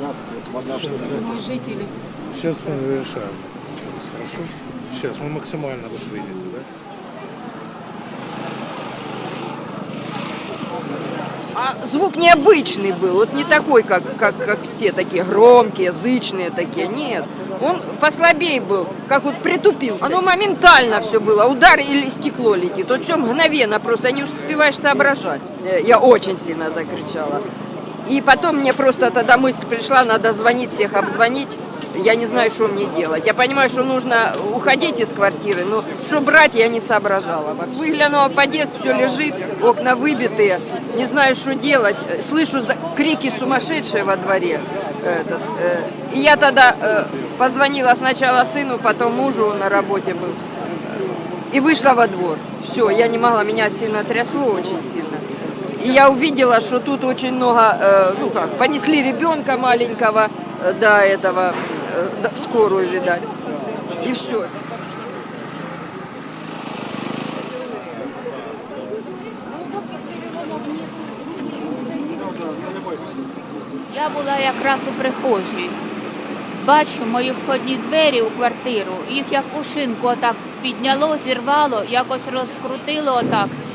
газ, свет, вода, что? Не жители. Сейчас мы решаем. Хорошо? Сейчас мы максимально вы видите, да? А звук необычный был, вот не такой, как, как, как все такие громкие, зычные такие, нет. Он послабее был, как вот притупился. Оно моментально все было, удар или стекло летит. Вот все мгновенно, просто не успеваешь соображать. Э, Я очень сильно закричала. И потом мне просто тогда мысль пришла, надо звонить всех, обзвонить. Я не знаю, что мне делать. Я понимаю, что нужно уходить из квартиры, но что брать, я не соображала. Выглянула в подъезд, все лежит, окна выбитые. Не знаю, что делать. Слышу крики сумасшедшие во дворе. Этот, э, и я тогда э, позвонила сначала сыну, потом мужу, он на работе был. И вышла во двор. Все, я не могла, меня сильно трясло, очень сильно. И я увидела, что тут очень много, э, ну как, понесли ребенка маленького э, до этого, э, до- в скорую, видать. И все. Я була якраз у прихожій. Бачу мої входні двері у квартиру, їх як пушинку отак підняло, зірвало, якось розкрутило отак і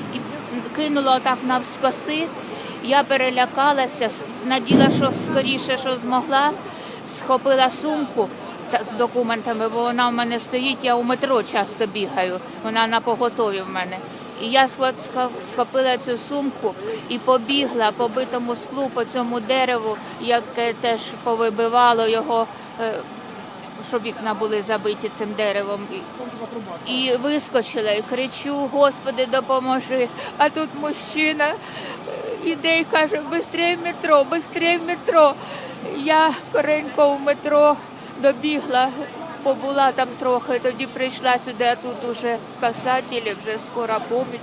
кинуло отак навскоси. Я перелякалася, наділа, що скоріше, що змогла, схопила сумку з документами, бо вона в мене стоїть, я у метро часто бігаю, вона на поготові в мене. І я схопила цю сумку і побігла по битому склу, по цьому дереву, яке теж повибивало його, щоб вікна були забиті цим деревом. І- вискочила і кричу: Господи, допоможи. А тут мужчина е, іде і каже, бистрей метро, бистрей метро. Я скоренько в метро добігла, побула там трохи, тоді прийшла сюди, а тут уже спасателі, вже скора поміч.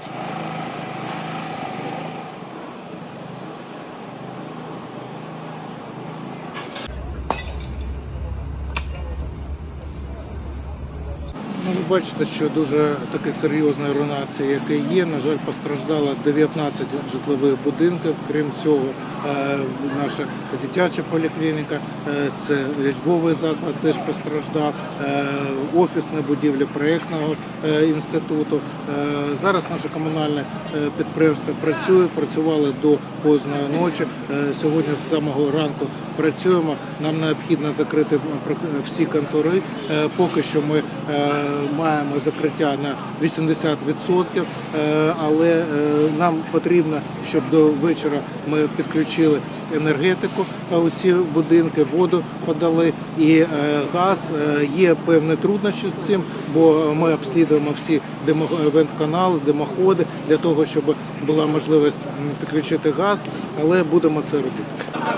Бачите, що дуже таке серйозна руйнація, яка є. На жаль, постраждало 19 житлових будинків. Крім цього, е, наша дитяча поліклініка, е, це лічбовий заклад теж постраждав, е, офісна будівля проєктного інституту. Зараз наше комунальне підприємство працює, працювали до поздної ночі. Сьогодні з самого ранку працюємо. Нам необхідно закрити всі контори. Поки що ми маємо закриття на 80%, е, але е, нам потрібно, щоб до вечора ми підключили енергетику у ці будинки, воду подали і е, газ. Є певні труднощі з цим, бо ми обслідуємо всі вентканали, димоходи для того, щоб була можливість підключити газ, але будемо це робити.